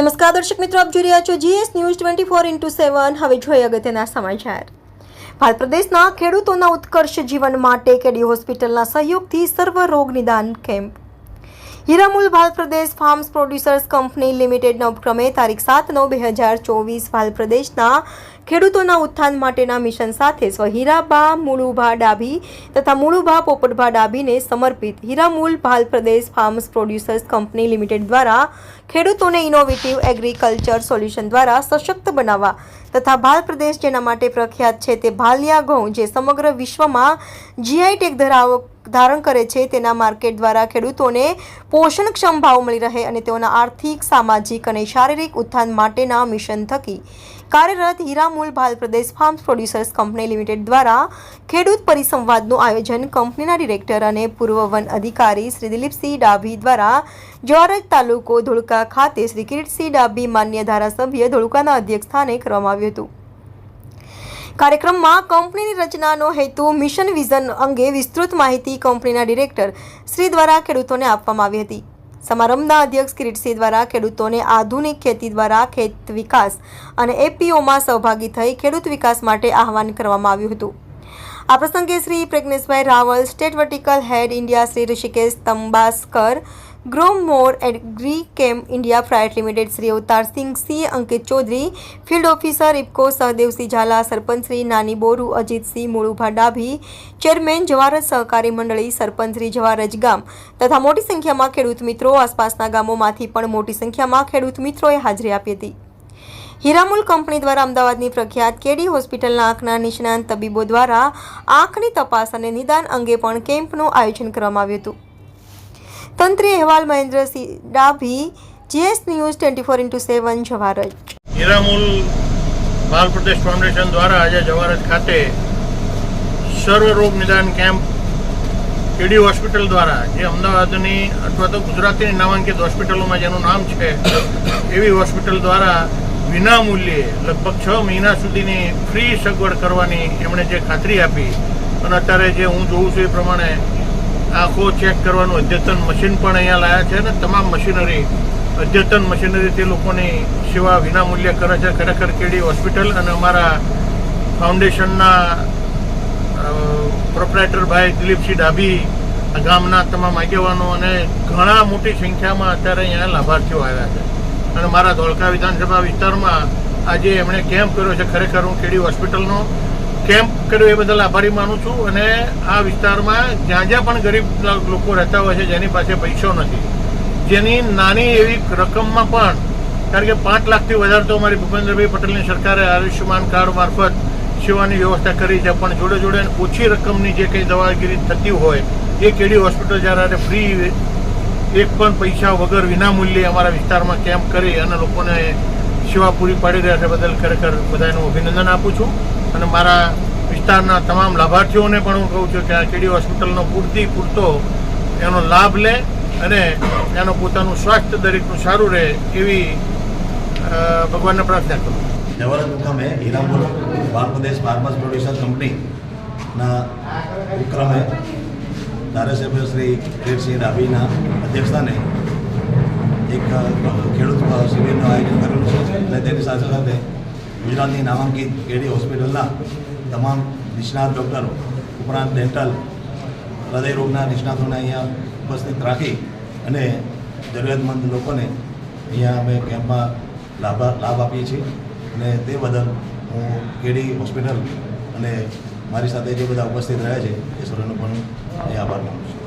નમસ્કાર, દર્શક મિત્રો, આપ જોઈ રહ્યા છો GS news twenty four into seven હવે જોઈએ અગત્યના સમાચાર. ભારત પ્રદેશના ખેડૂતોના ઉત્કર્ષ જીવન માટે કેડી હોસ્પિટલના સહયોગથી સર્વ રોગ નિદાન કેમ્પ હીરામુલ ભાલ પ્રદેશ ફાર્મ્સ પ્રોડ્યુસર્સ કંપની લિમિટેડના ઉપક્રમે તારીખ સાત નવ બે હજાર ચોવીસ ભાલ પ્રદેશના ખેડૂતોના ઉત્થાન માટેના મિશન સાથે સ્વ હીરાબા મુળુભા ડાભી તથા મુળુભા પોપટભા ડાભીને સમર્પિત હીરામુલ ભાલ પ્રદેશ ફાર્મ્સ પ્રોડ્યુસર્સ કંપની લિમિટેડ દ્વારા ખેડૂતોને ઇનોવેટિવ એગ્રીકલ્ચર સોલ્યુશન દ્વારા સશક્ત બનાવવા તથા ભાલ પ્રદેશ જેના માટે પ્રખ્યાત છે તે ભાલિયા ઘઉં જે સમગ્ર વિશ્વમાં જીઆઈ ટેક ધરાવ ધારણ કરે છે તેના માર્કેટ દ્વારા ખેડૂતોને પોષણક્ષમ ભાવ મળી રહે અને તેઓના આર્થિક, સામાજિક અને શારીરિક ઉત્થાન માટેના મિશન થકી. કાર્યરત હીરામૂલ ભાલ પ્રદેશ ફાર્મ્સ પ્રોડ્યુસર્સ કંપની લિમિટેડ દ્વારા ખેડૂત પરિસંવાદનું આયોજન કંપનીના ડિરેક્ટર અને પૂર્વ વન અધિકારી શ્રી દિલીપસિંહ ડાભી દ્વારા જોરજ તાલુકો ધોળકા ખાતે શ્રી કિરીટસિંહ ડાભી માન્ય ધારાસભ્ય ધોળકાના અધ્યક્ષ સ્થાને કરવામાં આવ્યું હતું. કાર્યક્રમમાં કંપનીની રચનાનો હેતુ મિશન વિઝન અંગે વિસ્તૃત માહિતી કંપનીના ડિરેક્ટર શ્રી દ્વારા ખેડૂતોને આપવામાં આવી હતી. સમારંભના અધ્યક્ષ કિરીટસિંહ દ્વારા ખેડૂતોને આધુનિક ખેતી દ્વારા ખેત વિકાસ અને એપીઓમાં સહભાગી થઈ ખેડૂત વિકાસ માટે આહવાન કરવામાં આવ્યું હતું. આ પ્રસંગે Shri Pragneshbhai Raval, state vertical head India Shri Rishikesh Tambaskar grow more agri chem India private limited Shri Avtarsinh Singh Ankit Chaudhary field officer IFFCO Sahdevsinh Zala sarpanch Shri Nani Boru Ajitsinh Mulubha Dabhi chairman Javaraj સહકારી મંડળી સરપંચ શ્રી જવારજ ગામ તથા મોટી સંખ્યામાં ખેડૂત મિત્રો આસપાસના ગામોમાંથી પણ મોટી સંખ્યામાં ખેડૂત મિત્રોએ હાજરી આપી હતી. હીરામુલ કંપની દ્વારા અમદાવાદની પ્રખ્યાત કેડી હોસ્પિટલના આંખના નિષ્ણાંત તબીબો દ્વારા આંખની તપાસ અને નિદાન અંગે પણ કેમ્પનું આયોજન કરવામાં આવ્યું હતું. તંત્રી અહેવાલ Mahendrasinh Dabhi GS news twenty four into seven જવારજ હીરામૂલ બાલ પ્રદેશ ફાઉન્ડેશન દ્વારા આજે જવારજ ખાતે સર્વ રોગ નિદાન કેમ્પ કેડી હોસ્પિટલ દ્વારા, જે અમદાવાદની અથવા તો ગુજરાતની નામાંકિત હોસ્પિટલોમાં જેનું નામ છે, એવી હોસ્પિટલ દ્વારા વિનામૂલ્યે લગભગ છ મહિના સુધીની ફ્રી સગવડ કરવાની એમણે જે ખાતરી આપી, અને અત્યારે જે હું જોઉં છું એ પ્રમાણે આંખો ચેક કરવાનું, અદ્યતન મશીન પણ અહીંયા લાયા છે અને તમામ મશીનરી અદ્યતન મશીનરીથી લોકોની સેવા વિનામૂલ્ય કરે છે. ખરેખર કેડી હોસ્પિટલ અને અમારા ફાઉન્ડેશનના પ્રોપરેટર ભાઈ દિલીપસિંહ ડાભી ગામના તમામ આગેવાનો અને ઘણા મોટી સંખ્યામાં અત્યારે અહીંયા લાભાર્થીઓ આવ્યા છે. અને મારા ધોળકા વિધાનસભા વિસ્તારમાં આજે એમણે કેમ્પ કર્યો છે. ખરેખર હું કેડી હોસ્પિટલનો કેમ્પ કર્યો એ બદલ આભારી માનું છું અને આ વિસ્તારમાં જ્યાં જ્યાં પણ ગરીબ લોકો રહેતા હોય છે, જેની પાસે પૈસો નથી, જેની નાની એવી રકમમાં પણ, કારણ કે પાંચ લાખથી વધારે તો અમારી ભૂપેન્દ્રભાઈ પટેલની સરકારે આયુષ્યમાન કાર્ડ મારફત સેવાની વ્યવસ્થા કરી છે, પણ જોડે જોડે ઓછી રકમની જે કંઈ દવાગીરી થતી હોય, એ કેડી હોસ્પિટલ જ્યારે ફ્રી એક પણ પૈસા વગર વિના મૂલ્યે અમારા વિસ્તારમાં કેમ્પ કરી અને લોકોને સેવા પૂરી પાડી રહ્યા છે બદલ ખરેખર બધાનું અભિનંદન આપું છું. અને મારા વિસ્તારના તમામ લાભાર્થીઓને પણ હું કહું છું કે આ કેડી હોસ્પિટલનો પૂરતી પૂરતો એનો લાભ લે અને એનું પોતાનું સ્વાસ્થ્ય દરેકનું સારું રહે એવી ભગવાનને પ્રાર્થના કરું જવાહર મુકામે હીરાપુર બાંગ્લાદેશ ફાર્મર્સ પ્રોડ્યુસર કંપનીના ઉપક્રમે ધારાસભ્ય શ્રી કિરીટસિંહ રાવીના અધ્યક્ષસ્થાને એક ખેડૂત શિબિરનું આયોજન કરેલું છે અને તેની સાથે સાથે ગુજરાતની નામાંકિત કેડી હોસ્પિટલના તમામ નિષ્ણાત ડૉક્ટરો ઉપરાંત ડેન્ટલ હૃદયરોગના નિષ્ણાતોને અહીંયા ઉપસ્થિત રાખી અને જરૂરિયાતમંદ લોકોને અહીંયા અમે કેમ્પમાં લાભ લાભ આપીએ છીએ. અને તે બદલ હું કેડી હોસ્પિટલ અને મારી સાથે જે બધા ઉપસ્થિત રહ્યા છે, એ સૌનો પણ આભાર માનું છું.